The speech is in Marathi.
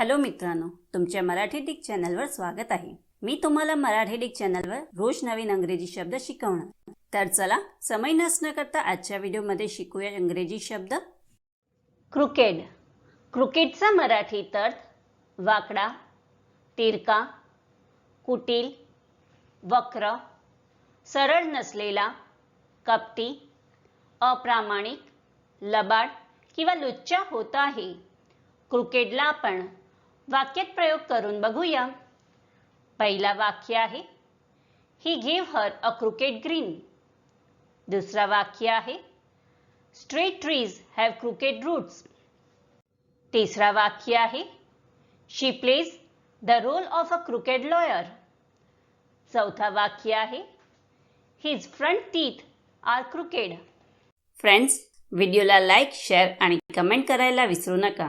हॅलो मित्रांनो तुमच्या मराठी डिक चॅनलवर स्वागत आहे. मी तुम्हाला मराठी डिक चॅनलवर रोज नवीन अंग्रेजी शब्द शिकवणार. तर चला समय नसणं करता आजच्या व्हिडिओमध्ये शिकूया इंग्रजी शब्द. क्रिकेट क्रिकेटचा मराठी तर्थ वाकडा तिरका कुटील वक्र सरळ नसलेला कपटी अप्रामाणिक लबाड किंवा लुच्चा होत आहे. क्रिकेटला आपण वाक्यात प्रयोग करून बघूया. पहिला वाक्य आहे he give her a crooked green दुसरा वाक्य आहे straight trees have crooked roots तिसरा वाक्य आहे she plays the role of a crooked lawyer चौथा वाक्य आहे his front teeth are crooked friends व्हिडिओला लाईक शेअर आणि कमेंट करायला विसरू नका.